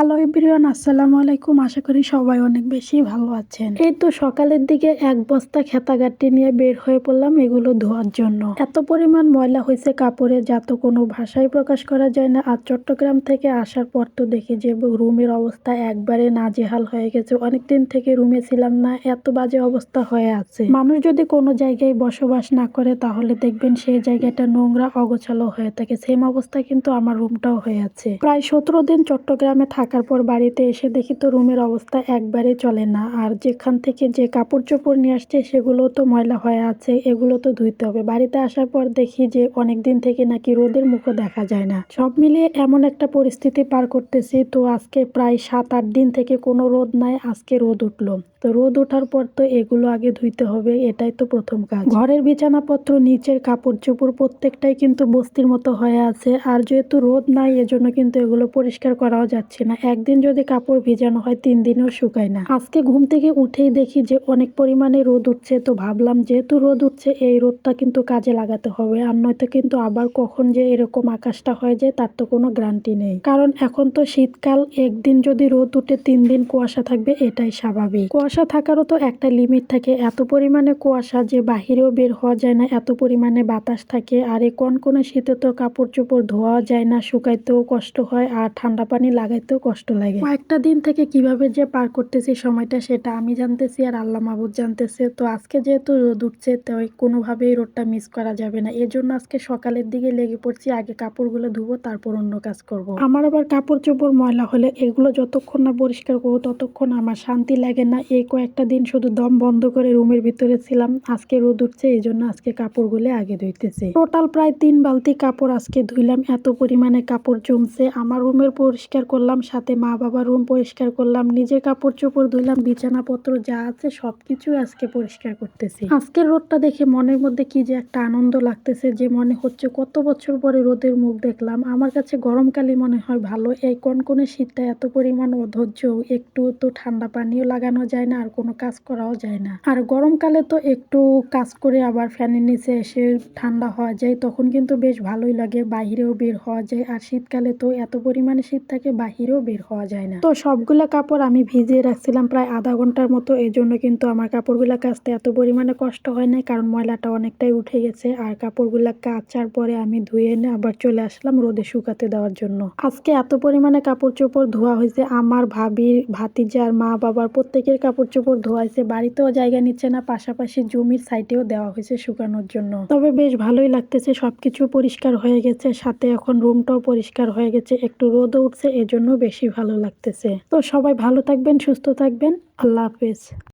Hello everyone আসসালামু আলাইকুম। আশা করি সবাই অনেক বেশি ভালো আছেন। এই তো সকালের দিকে এক বস্তা খেতাগাটি নিয়ে বের হয়ে পড়লাম এগুলো ধোয়ার জন্য। এত পরিমাণ ময়লা হয়েছে কাপড়ে, যা তো কোনো ভাষায় প্রকাশ করা যায় না। আর চট্টগ্রাম থেকে আসার পর তো দেখি যে রুমের অবস্থা একবারে নাজেহাল হয়ে গেছে। অনেকদিন থেকে রুমে ছিলাম না, এত বাজে অবস্থা হয়ে আছে। মানুষ যদি কোনো জায়গায় বসবাস না করে, তাহলে দেখবেন সেই জায়গাটা নোংরা, অগোছালো হয়ে থাকে। সেম অবস্থা কিন্তু আমার রুমটাও হয়ে আছে। প্রায় সতেরো দিন চট্টগ্রামে থাকার পর বাড়িতে এসে দেখি তো রুমের অবস্থা একবারে চলে না। আর যেখান থেকে যে কাপড় চোপড় নিয়ে আসছে, সেগুলো তো ময়লা হয়ে আছে, এগুলো তো ধুইতে হবে। বাড়িতে আসার পর দেখি যে অনেক দিন থেকে নাকি রোদের মুখও দেখা যায় না। সব মিলিয়ে এমন একটা পরিস্থিতি পার করতেছি তো আজকে প্রায় সাত আট দিন থেকে কোনো রোদ নাই, আজকে রোদ উঠল। তো রোদ ওঠার পর তো এগুলো আগে ধুইতে হবে, এটাই তো প্রথম কাজ। ঘরের বিছানাপত্র, নিচের কাপড় চোপড় প্রত্যেকটাই কিন্তু বস্তির মতো হয়ে আছে, আর যেহেতু রোদ নাই, এজন্য কিন্তু এগুলো পরিষ্কার করাও যাচ্ছে না। একদিন যদি কাপড় ভিজানো হয়, তিন দিনও শুকায় না। আজকে ঘুম থেকে উঠেই দেখি যে অনেক পরিমাণে রোদ উঠছে, তো ভাবলাম যেহেতু রোদ উঠছে, এই রোদটা কিন্তু কাজে লাগাতে হবে, আর নয়তো কিন্তু আবার কখন যে এরকম আকাশটা হয়ে যায়, তার তো কোনো গ্যারান্টি নেই। কারণ এখন তো শীতকাল, একদিন যদি রোদ উঠে, তিন দিন কুয়াশা থাকবে, এটাই স্বাভাবিক। থাকারও তো একটা লিমিট থাকে। এত পরিমাণে কুয়াশা যে বাহিরেও বের হওয়া যায় না, এত পরিমাণে বাতাস থাকে। আর এই কনকনে শীতে তো কাপড় চোপড় ধোয়া যায় না, শুকাইতেও কষ্ট হয় আর ঠান্ডা পানি লাগাইতেও কষ্ট লাগে। কয়েকটা দিন থেকে কীভাবে যে পার করতেছি সময়টা সেটা আমি জানতেছি আর আল্লাহ মাহবুদ জানতেছে। তো আজকে যেহেতু রোদ উঠছে, তো কোনোভাবেই রোদটা মিস করা যাবে না। এর জন্য আজকে সকালের দিকে লেগে পড়ছি, আগে কাপড়গুলো ধুবো, তারপর অন্য কাজ করব। আমার আবার কাপড় চোপড় ময়লা হলে এগুলো যতক্ষণ না পরিষ্কার করব, ততক্ষণ আমার শান্তি লাগে না। এই কয়েকটা দিন শুধু দম বন্ধ করে রুমের ভিতরে ছিলাম। আজকে রোদ উঠছে, এই জন্য আজকে কাপড় কাপড়গুলো আগে ধুইতেছি। টোটাল প্রায় তিন বালতি কাপড় আজকে ধুইলাম। এত পরিমাণে কাপড় জমছে। আমার রুমের পরিষ্কার করলাম, সাথে মা বাবার রুম পরিষ্কার করলাম, নিজের কাপড় চোপড় ধুইলাম, বিছানাপত্র যা আছে সবকিছু আজকে পরিষ্কার করতেছি। আজকের রোদটা দেখে মনের মধ্যে কি যে একটা আনন্দ লাগতেছে, যে মনে হচ্ছে কত বছর পরে রোদের মুখ দেখলাম। আমার কাছে গরমকালই মনে হয় ভালো। এই কনকনে শীতটা এত পরিমাণ অধৈর্য, একটু তো ঠান্ডা পানিও লাগানো যায় না, আর কোনো কাজ করাও যায় না। আর গরমকালে তো একটু কাজ করে আবার ফ্যানের নিচে এসে ঠান্ডা হওয়া যায়, তখন কিন্তু বেশ ভালোই লাগে, বাহিরেও বের হওয়া যায়। আর শীতকালে তো এত পরিমাণে শীত থাকে, বাহিরেও বের হওয়া যায় না। তো সবগুলা কাপড় আমি ভিজিয়ে রাখছিলাম প্রায় আধা ঘণ্টার মতো এই জন্য কিন্তু আমার কাপড়গুলা কাচতে এত পরিমাণে কষ্ট হয় না কারণ ময়লাটা অনেকটাই উঠে গেছে। আর কাপড়গুলো কাচার পরে আমি ধুয়ে এনে আবার চলে আসলাম রোদে শুকাতে দেওয়ার জন্য। আজকে এত পরিমাণে কাপড় চোপড় ধোয়া হয়েছে, আমার ভাবির ভাতিজার মা বাবার প্রত্যেকের কাপড় চোপড় ধোয়াইছে, বাড়িতেও জায়গা নিচ্ছে না, পাশাপাশি জমির সাইডেও দেওয়া হয়েছে শুকানোর জন্য। তবে বেশ ভালোই লাগতেছে, সবকিছু পরিষ্কার হয়ে গেছে, সাথে এখন রুমটাও পরিষ্কার হয়ে গেছে, একটু রোদও উঠছে, এজন্য বেশি ভালো লাগতেছে। তো সবাই ভালো থাকবেন, সুস্থ থাকবেন, আল্লাহ হাফেজ।